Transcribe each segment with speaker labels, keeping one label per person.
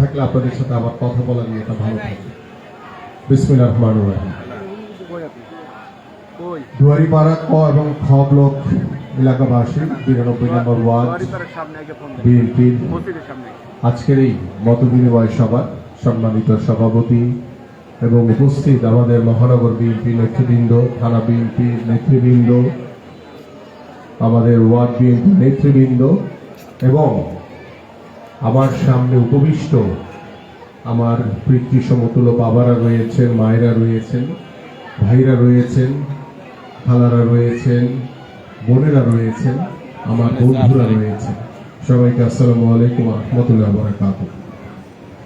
Speaker 1: থাকলে আপনাদের সাথে আমার কথা বলা নিয়ে এটা ভালো থাকে বিসমিল্লাহ রহমান রহিম। দুয়ারিপাড়া ক এবং খ ব্লক এলাকাবাসী, বিরানব্বই নম্বর ওয়ার্ড বিএনপির আজকের এই মত সভা, সম্মানিত সভাপতি এবং উপস্থিত আমাদের মহানগর বিএনপি নেতৃবৃন্দ, থানা বিএনপি নেতৃবৃন্দ, আমাদের ওয়ার্ড বিএনপি নেতৃবৃন্দ এবং আমার সামনে উপবিষ্ট আমার পিতৃ সমতুল্য বাবারা রয়েছেন, মায়েরা রয়েছেন, ভাইরা রয়েছেন, খালারা রয়েছেন, বোনেরা রয়েছেন, আমার বন্ধুরা রয়েছেন। সবাইকে আসসালামু আলাইকুম রহমতুল্লাহ বরাকাত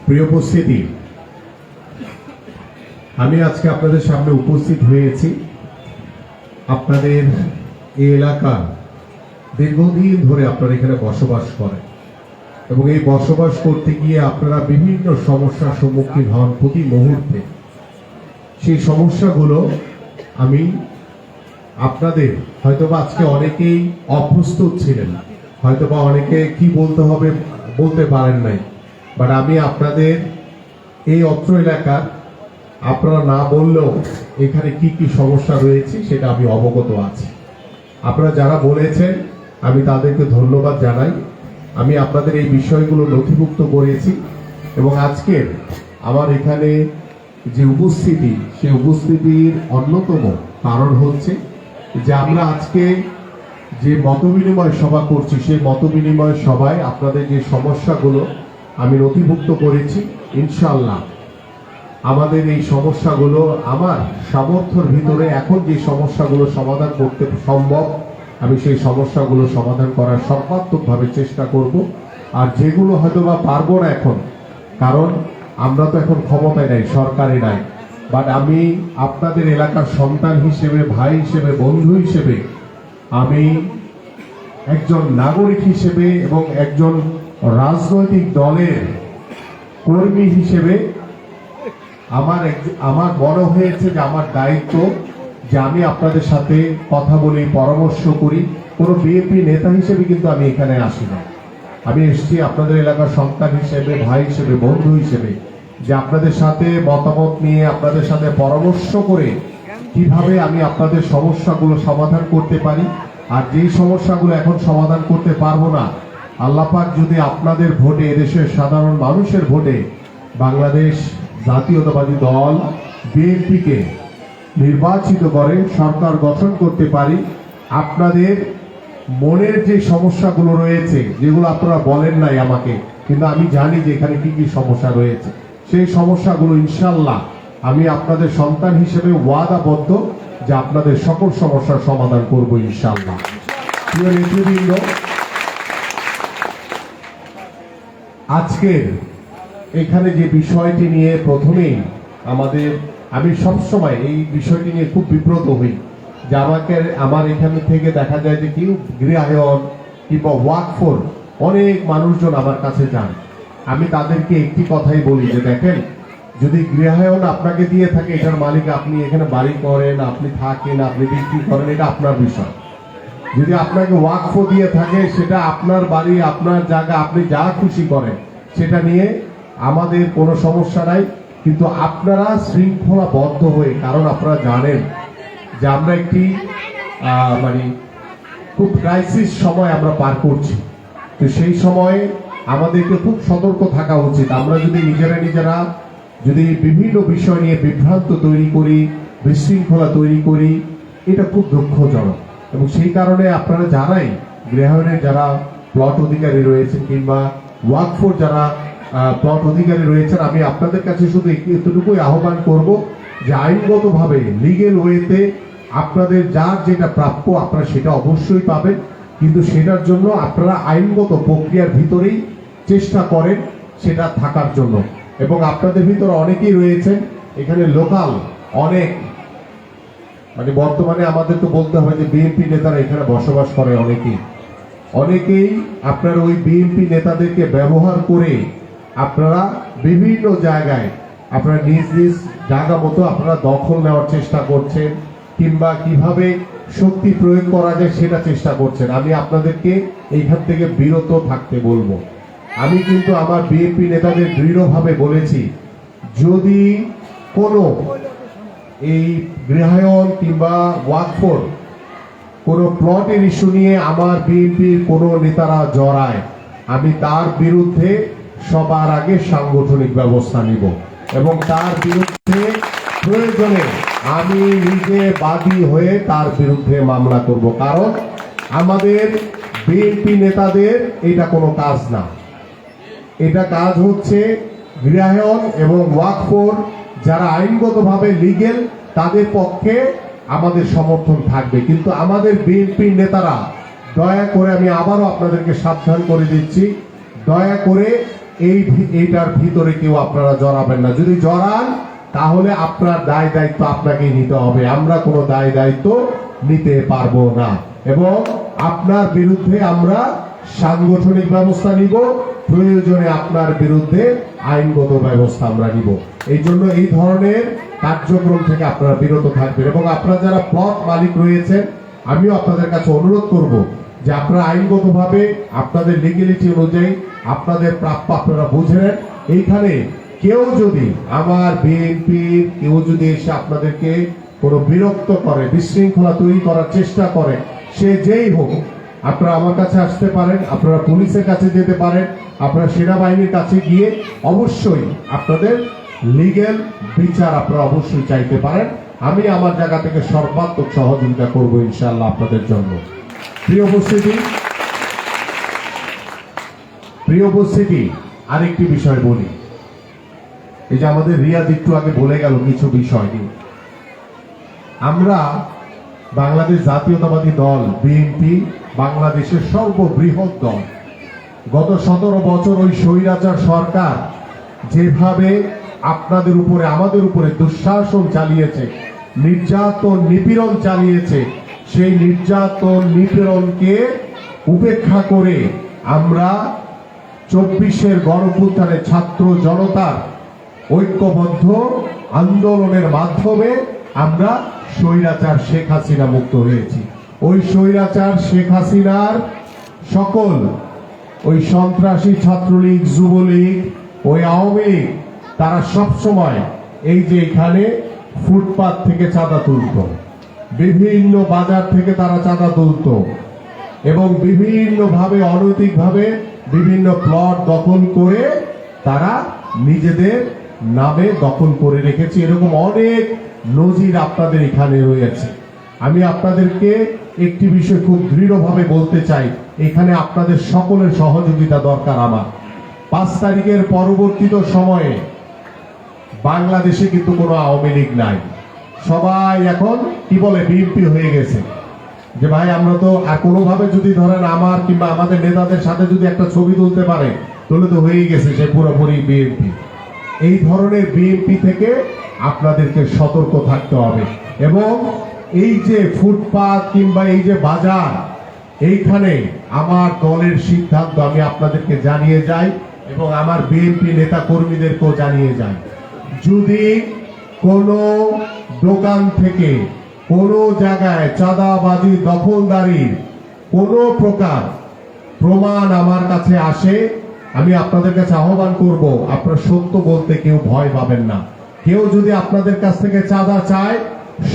Speaker 1: প্রিয় উপস্থিতি, আমি আজকে আপনাদের সামনে উপস্থিত হয়েছি। আপনাদের এই এলাকা দীর্ঘদিন ধরে আপনারা এখানে বসবাস করেন। এবং এই বসবাস করতে গিয়ে আপনারা বিভিন্ন সমস্যার সম্মুখীন হন প্রতি মুহূর্তে। সেই সমস্যাগুলো আমি আপনাদের, হয়তোবা আজকে অনেকেই অপ্রস্তুত ছিলেন, হয়তোবা অনেকে কি বলতে হবে বলতে পারেন নাই বাট আমি আপনাদের এই অত্র এলাকার, আপনারা না বললেও এখানে কি কি সমস্যা রয়েছে সেটা আমি অবগত আছি। আপনারা যারা বলেছেন, আমি তাদেরকে ধন্যবাদ জানাই। আমি আপনাদের এই বিষয়গুলো নথিভুক্ত করেছি এবং আজকের আমার এখানে যে উপস্থিতি, সেই উপস্থিতির অন্যতম কারণ হচ্ছে যে আমরা আজকে যে মতবিনিময় সভা করছি, সেই মতবিনিময় সভায় আপনাদের যে সমস্যাগুলো আমি নথিভুক্ত করেছি ইনশাল্লাহ আমাদের এই সমস্যাগুলো আমার সামর্থ্যর ভিতরে এখন যে সমস্যাগুলো সমাধান করতে সম্ভব আমি সেই সমস্যাগুলো সমাধান করার সর্বাত্মকভাবে চেষ্টা করব। আর যেগুলো হয়তো বা পারব না এখন, কারণ আমরা তো এখন ক্ষমতায় নাই সরকারে নাই। বাট আমি আপনাদের এলাকার সন্তান হিসেবে, ভাই হিসেবে, বন্ধু হিসেবে, আমি একজন নাগরিক হিসেবে এবং একজন রাজনৈতিক দলের কর্মী হিসেবে আমার আমার বড় হয়েছে যে আমার দায়িত্ব যে আমি আপনাদের সাথে কথা বলি পরামর্শ করি। কোনো বিএনপি নেতা হিসেবে কিন্তু আমি এখানে আসি না। আমি এসেছি আপনাদের এলাকার সন্তান হিসেবে, ভাই হিসেবে, বন্ধু হিসেবে, যে আপনাদের সাথে মতামত নিয়ে, আপনাদের সাথে পরামর্শ করে কীভাবে আমি আপনাদের সমস্যাগুলো সমাধান করতে পারি। আর যেই সমস্যাগুলো এখন সমাধান করতে পারব না, আল্লাপাক যদি আপনাদের ভোটে, এদেশের সাধারণ মানুষের ভোটে বাংলাদেশ জাতীয়তাবাদী দল বিএনপিকে নির্বাচিত করে, সরকার গঠন করতে পারি, আপনাদের মনের যে সমস্যাগুলো রয়েছে, যেগুলো আপনারা বলেন নাই আমাকে, কিন্তু আমি জানি যে এখানে কি কি সমস্যা রয়েছে। সেই সমস্যাগুলো ইনশাল্লাহ আমি আপনাদের সন্তান হিসেবে ওয়াদাবদ্ধ যে আপনাদের সকল সমস্যার সমাধান করব ইনশাল্লাহ। আজকের এখানে যে বিষয়টি নিয়ে প্রথমেই আমাদের আমি সবসময় এই বিষয়টি নিয়ে খুব বিব্রত হই যে আমাকে, আমার এখানে থেকে দেখা যায় যে কেউ গৃহায়ন কিংবা ওয়াকফোর অনেক মানুষজন আমার কাছে যান। আমি তাদেরকে একটি কথাই বলি যে দেখেন, যদি গৃহায়ন আপনাকে দিয়ে থাকে, এটার মালিক আপনি এখানে বাড়ি করেন, আপনি থাকেন, আপনি বিক্রি করেন, এটা আপনার বিষয়। যদি আপনাকে ওয়াকফ দিয়ে থাকে, সেটা আপনার বাড়ি, আপনার জায়গা, আপনি যা খুশি করেন, সেটা নিয়ে আমাদের কোনো সমস্যা নাই। কিন্তু আপনারা শৃঙ্খলাবদ্ধ হয়ে, কারণ আপনারা জানেন যে আমরা একটি মানে খুব ক্রাইসিস সময় আমরা পার করছি। তো সেই সময়ে আমাদেরকে খুব সতর্ক থাকা উচিত। আমরা যদি নিজেরা নিজেরা যদি বিভিন্ন বিষয় নিয়ে বিভ্রান্ত তৈরি করি, বিশৃঙ্খলা তৈরি করি, এটা খুব দুঃখজনক। এবং সেই কারণে আপনারা জানাই, গৃহায়নের যারা প্লট অধিকারী রয়েছেন কিংবা ওয়াকফোর যারা প্লট অধিকারী রয়েছেন। আমি আপনাদের কাছে শুধু এতটুকুই আহ্বান করব যে আইনগতভাবে লিগেল ওয়েতে আপনাদের যার যেটা প্রাপ্য আপনারা সেটা অবশ্যই পাবেন। কিন্তু সেটার জন্য আপনারা আইনগত প্রক্রিয়ার ভিতরেই চেষ্টা করেন সেটা থাকার জন্য। এবং আপনাদের ভিতরে অনেকেই রয়েছেন। এখানে লোকাল অনেক মানে বর্তমানে আমাদের তো বলতে হয় যে বিএনপি নেতারা এখানে বসবাস করে অনেকেই। অনেকেই আপনার ওই বিএনপি নেতাদেরকে ব্যবহার করে আপনারা বিভিন্ন জায়গায় আপনারা নিজ নিজ জায়গা মতো আপনারা দখল নেওয়ার চেষ্টা করছেন, কিংবা কীভাবে শক্তি প্রয়োগ করা যায় সেটা চেষ্টা করছেন। আমি আপনাদেরকে এইখান থেকে বিরত থাকতে বলব। আমি কিন্তু আমার বিএনপি নেতাদের দৃঢ়ভাবে বলেছি, যদি কোনো এই গৃহায়ন কিংবা ওয়াকফোর কোনো প্লটের ইস্যু নিয়ে আমার বিএনপির কোনো নেতারা জড়ায়, আমি তার বিরুদ্ধে সবার আগে সাংগঠনিক ব্যবস্থা নিব। এবং তার বিরুদ্ধে প্রয়োজনে আমি নিজে বাদী হয়ে তার বিরুদ্ধে মামলা করব। কারণ আমাদের বিএনপি নেতাদের এটা কোনো কাজ না। এটা কাজ হচ্ছে গৃহায়ন এবং ওয়াকফোর, যারা আইনগতভাবে লিগেল, তাদের পক্ষে আমাদের সমর্থন থাকবে। কিন্তু আমাদের বিএনপি নেতারা, দয়া করে আমি আবারও আপনাদেরকে সাবধান করে দিচ্ছি, দয়া করে এই এইটার ভিতরে কেউ আপনারা জড়াবেন না। যদি জড়ান, তাহলে আপনার দায় দায়িত্ব আপনাকেই নিতে হবে। আমরা কোনো দায় দায়িত্ব নিতে পারব না। এবং আপনার বিরুদ্ধে আমরা সাংগঠনিক ব্যবস্থা নিব, প্রয়োজনে আপনার বিরুদ্ধে আইনগত ব্যবস্থা আমরা নিব। এই জন্য এই ধরনের কার্যক্রম থেকে আপনারা বিরত থাকবেন। এবং আপনারা যারা প্লট মালিক রয়েছেন, আমিও আপনাদের কাছে অনুরোধ করব যে আপনারা আইনগতভাবে আপনাদের লিগেলিটি অনুযায়ী আপনাদের প্রাপ্য আপনারা বুঝে নেন এইখানে কেউ যদি আমার বিএনপি কেউ যদি এসে আপনাদেরকে কোনো বিরক্ত করে, বিশৃঙ্খলা তৈরি করার চেষ্টা করে, সে যেই হোক, আপনারা আমার কাছে আসতে পারেন, আপনারা পুলিশের কাছে যেতে পারেন, আপনারা সেনাবাহিনীর কাছে গিয়ে অবশ্যই আপনাদের লিগেল বিচার আপনারা অবশ্যই চাইতে পারেন। আমি আমার জায়গা থেকে সর্বাত্মক সহযোগিতা করব ইনশাআল্লাহ আপনাদের জন্য। প্রিয় উপস্থিতি প্রিয় উপস্থিতি, আরেকটি বিষয় বলি। এই যে আমাদের রিয়াদ একটু আগে বলে গেল কিছু বিষয় নিয়ে। আমরা বাংলাদেশ জাতীয়তাবাদী দল, বিএনপি, বাংলাদেশের সর্ববৃহৎ দল। গত সতেরো বছর ওই স্বৈরাচার সরকার যেভাবে আপনাদের উপরে, আমাদের উপরে দুঃশাসন চালিয়েছে, নির্যাতন, নিপীড়ন চালিয়েছে সেই নির্যাতন নিপীড়নকে উপেক্ষা করে আমরা চব্বিশের গণপুত্থানে ছাত্র জনতার ঐক্যবদ্ধ আন্দোলনের মাধ্যমে আমরা স্বৈরাচার শেখ হাসিনা মুক্ত হয়েছি। ওই স্বৈরাচার শেখ হাসিনার সকল ওই সন্ত্রাসী ছাত্রলীগ, যুবলীগ, ওই আওয়ামী লীগ, তারা সবসময় এই যে এখানে ফুটপাত থেকে চাঁদা তুলত। বিভিন্ন বাজার থেকে তারা চাঁদা তুলত এবং বিভিন্নভাবে, অনৈতিকভাবে বিভিন্ন প্লট দখল করে তারা নিজেদের নামে দখল করে রেখেছে। এরকম অনেক নজির আপনাদের এখানে রয়েছে। আমি আপনাদেরকে একটি বিষয় খুব দৃঢ়ভাবে বলতে চাই। এখানে আপনাদের সকলের সহযোগিতা দরকার আমার। পাঁচ তারিখের পরবর্তীত সময়ে বাংলাদেশে কিন্তু কোনো আওয়ামী লীগ নাই। সবাই এখন কি বলে বিএনপি হয়ে গেছে। যে ভাই, আমরা তো আর কোনোভাবে যদি ধরেন আমার কিংবা আমাদের নেতাদের সাথে যদি একটা ছবি তুলতে পারে, তাহলে তো হয়েই গেছে সে পুরোপুরি বিএনপি। এই ধরনের বিএনপি থেকে আপনাদেরকে সতর্ক থাকতে হবে। এবং এই যে ফুটপাত কিংবা এই যে বাজার, এইখানে আমার দলের সিদ্ধান্ত আমি আপনাদেরকে জানিয়ে যাই এবং আমার বিএনপি নেতা কর্মীদেরকেও জানিয়ে যাই। যদি কোনো দোকান থেকে কোনো জায়গায় চাঁদাবাজি দখলদারির কোনো প্রকার প্রমাণ আমার কাছে আসে, আমি আপনাদের কাছে আহ্বান করব, আপনারা সত্য বলতে কেউ ভয় পাবেন না। কেউ যদি আপনাদের কাছ থেকে চাঁদা চায়,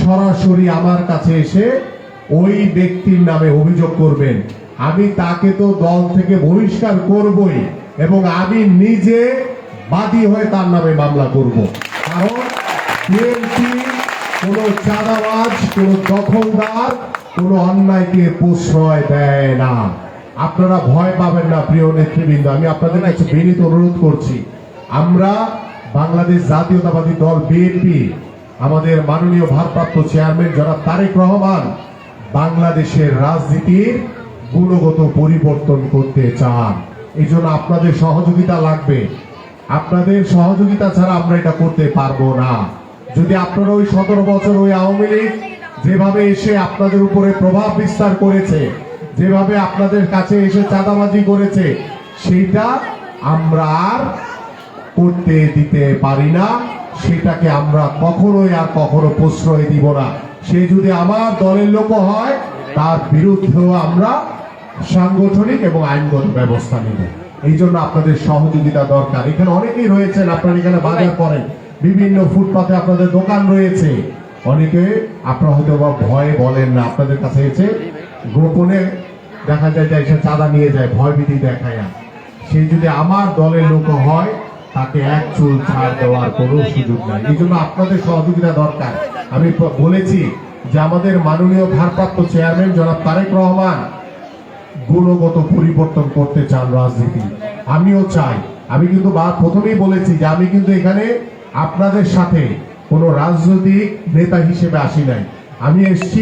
Speaker 1: সরাসরি আমার কাছে এসে ওই ব্যক্তির নামে অভিযোগ করবেন। আমি তাকে তো দল থেকে বহিষ্কার করবই এবং আমি নিজে বাদী হয়ে তার নামে মামলা করব। কারণ বিএনপি কোন চাঁদাবাজ কোন দখলদার কোন অন্যায়কে প্রশ্রয় দেয় না। আপনারা ভয় পাবেন না প্রিয় নেতৃবৃন্দ। আমি আপনাদের কাছে বিনীত অনুরোধ করছি। আমরা বাংলাদেশ জাতীয়তাবাদী দল বিএনপি আমাদের মাননীয় ভারপ্রাপ্ত চেয়ারম্যান জনাব তারেক রহমান বাংলাদেশের রাজনীতির গুণগত পরিবর্তন করতে চান। এই জন্য আপনাদের সহযোগিতা লাগবে। আপনাদের সহযোগিতা ছাড়া আমরা এটা করতে পারব না। যদি আপনারা ওই সতেরো বছর ওই আওয়ামী লীগ যেভাবে এসে আপনাদের উপরে প্রভাব বিস্তার করেছে, যেভাবে আপনাদের কাছে এসে চাঁদাবাজি করেছে সেইটা আমরা আর করতে দিতে পারি না। সেটাকে আমরা কখনোই আর কখনো প্রশ্রয় দিব না। সে যদি আমার দলের লোক হয়, তার বিরুদ্ধেও আমরা সাংগঠনিক এবং আইনগত ব্যবস্থা নেব। এই জন্য আপনাদের সহযোগিতা দরকার। এখানে অনেকেই রয়েছেন, আপনারা এখানে বাজার করেন। বিভিন্ন ফুটপাতে আপনাদের দোকান রয়েছে। অনেকে আপনারা হয়তো বা ভয়ে বলেন না, আপনাদের কাছে এসে গোপনে দেখা যায় যে এসে চাঁদা নিয়ে যায়, ভয়ভীতি দেখায় সে যদি আমার দলের লোক হয়, তাকে এক চুল ছাড় দেওয়ার কোনো সুযোগ নাই। এই জন্য আপনাদের সহযোগিতা দরকার। আমি বলেছি যে আমাদের মাননীয় ভারপ্রাপ্ত চেয়ারম্যান জনাব তারেক রহমান গুণগত পরিবর্তন করতে চান রাজনীতি। আমিও চাই। আমি কিন্তু বা প্রথমেই বলেছি যে আমি কিন্তু এখানে আপনাদের সাথে কোনো রাজনৈতিক নেতা হিসেবে আসি নাই। আমি এসেছি